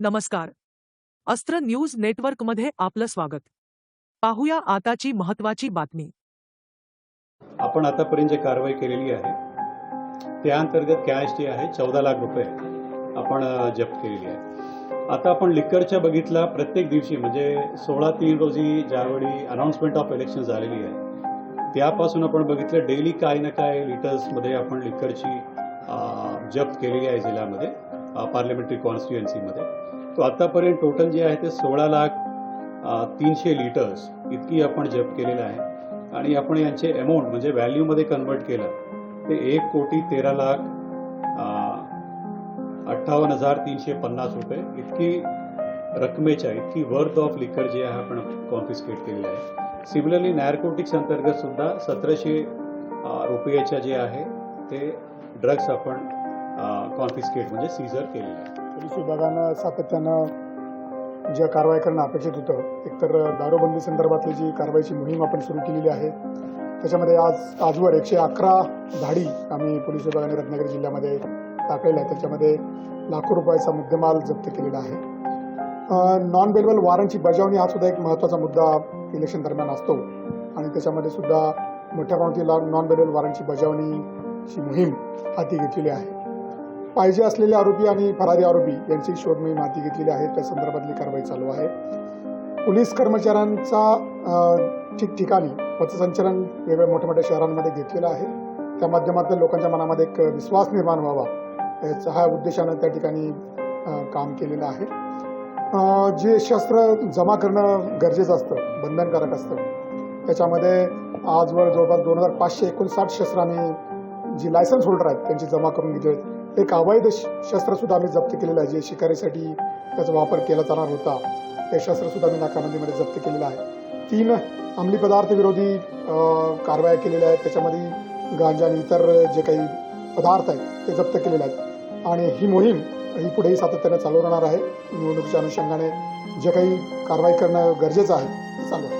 नमस्कार. अस्त्र न्यूज नेटवर्कमध्ये आपलं स्वागत. पाहूया आताची महत्वाची बातमी. आपण आतापर्यंत जे कारवाई केलेली आहे त्या अंतर्गत कॅश जी आहे चौदा लाख रुपये आपण जप्त केलेली आहे. आता आपण लिक्करच्या बघितला प्रत्येक दिवशी म्हणजे सोळा तीन रोजी ज्यावेळी अनाऊन्समेंट ऑफ इलेक्शन झालेली आहे त्यापासून आपण बघितलं डेली काय ना काय लिटर्समध्ये आपण लिक्करची जप्त केलेली आहे जिल्ह्यामध्ये. पार्लमेंटरी कॉन्स्टिट्युएन्सीमध्ये तो आतापर्यंत टोटल जे आहे ते सोळा लाख तीनशे लिटर्स इतकी आपण जप्त केलेलं आहे. आणि आपण यांचे अमाऊंट म्हणजे व्हॅल्यूमध्ये कन्वर्ट केलं ते एक कोटी तेरा लाख अठ्ठावन्न हजार तीनशे पन्नास रुपये इतकी रकमेच्या इतकी वर्थ ऑफ लिकर जे आहे आपण कॉन्फिस्केट केलेलं आहे. सिमिलरली नॅरकोटिक्स अंतर्गत सुद्धा सतराशे रुपयाच्या जे आहे ते ड्रग्स आपण कॉन्फिस्केट म्हणजे सीझर केलेलं आहे. पोलीस विभागानं सातत्यानं ज्या कारवाई करणं अपेक्षित होतं एकतर दारूबंदी संदर्भातली जी कारवाईची मोहीम आपण सुरू केलेली आहे त्याच्यामध्ये आज आजवर एकशे अकरा धाडी आम्ही पोलीस विभागाने रत्नागिरी जिल्ह्यामध्ये टाकलेल्या आहे त्याच्यामध्ये लाखो रुपयाचा मुद्देमाल जप्त केलेला आहे. नॉन बेलेबल वॉरंटची बजावणी हा सुद्धा एक महत्त्वाचा मुद्दा इलेक्शन दरम्यान असतो. आणि त्याच्यामध्ये सुद्धा मोठ्या प्रमाणात नॉन बेलेबल वॉरंटची बजावणीची मोहीम हाती घेतलेली आहे. पाहिजे असलेले आरोपी आणि फरारी आरोपी यांची शोध मी माहिती घेतलेली आहे. त्या संदर्भातली कारवाई चालू आहे. पोलीस कर्मचाऱ्यांचा ठिकठिकाणी पथसंचलन वेगवेगळ्या मोठ्या मोठ्या शहरांमध्ये घेतलेलं आहे. त्या माध्यमातून लोकांच्या मनामध्ये एक विश्वास निर्माण व्हावा याचा हा उद्देशानं त्या ठिकाणी काम केलेलं आहे. जे शस्त्र जमा करणं गरजेचं असतं बंधनकारक असतं त्याच्यामध्ये आजवर जवळपास दोन हजार पाचशे एकोणसाठ शस्त्रांनी जी लायसन्स होल्डर आहेत त्यांची जमा करून घेतली आहेत. एक अवैध शस्त्र शस्त्रसुद्धा आम्ही जप्त केलेलं आहे. जे शिकारीसाठी त्याचा वापर केला जाणार होता ते शस्त्रसुद्धा आम्ही नाकाबंदीमध्ये जप्त केलेलं आहे. तीन अंमली पदार्थ विरोधी कारवाया केलेल्या आहेत. त्याच्यामध्ये गांजा आणि इतर जे काही पदार्थ आहेत ते जप्त केलेले आहेत. आणि ही मोहीम ही पुढेही सातत्याने चालू राहणार आहे. निवडणुकीच्या अनुषंगाने जे काही कारवाई करणं गरजेचं आहे ते चालू आहे.